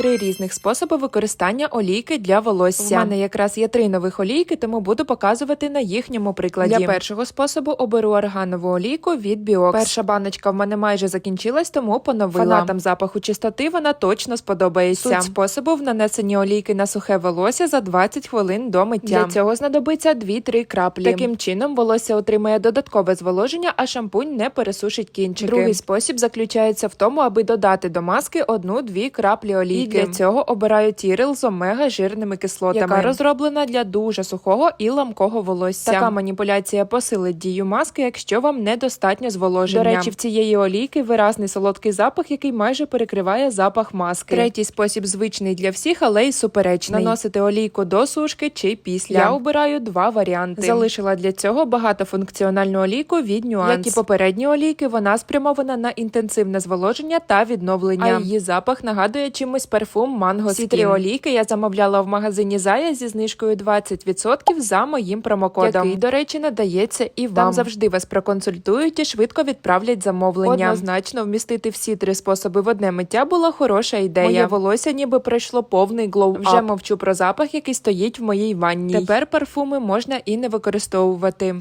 Три різних способи використання олійки для волосся. У мене якраз є три нових олійки, тому буду показувати на їхньому прикладі. Для першого способу оберу органову олійку від Biox. Перша баночка в мене майже закінчилась, тому поновила. Фанатам запаху чистоти вона точно сподобається. Суть способу в нанесенні олійки на сухе волосся за 20 хвилин до миття. Для цього знадобиться 2-3 краплі. Таким чином волосся отримає додаткове зволоження, а шампунь не пересушить кінчики. Другий спосіб заключається в тому, аби додати до маски одну-дві краплі олійки. Для цього обираю тірил з омега жирними кислотами, яка розроблена для дуже сухого і ламкого волосся. Така маніпуляція посилить дію маски, якщо вам недостатньо зволоження. До речі, в цієї олійки виразний солодкий запах, який майже перекриває запах маски. Третій спосіб звичний для всіх, але й суперечний. Наносити олійку до сушки чи після. Я обираю два варіанти. Залишила для цього багатофункціональну олійку від нюанс. Як і попередні олійки, вона спрямована на інтенсивне зволоження та відновлення. А її запах нагадує чимось парфум Mango Всі три олійки я замовляла в магазині Зая зі знижкою 20% за моїм промокодом, який, до речі, надається і вам. Там завжди вас проконсультують і швидко відправлять замовлення. Однозначно, вмістити всі три способи в одне миття була хороша ідея. Моє волосся ніби пройшло повний глоу. Вже мовчу про запах, який стоїть в моїй ванні. Тепер парфуми можна і не використовувати.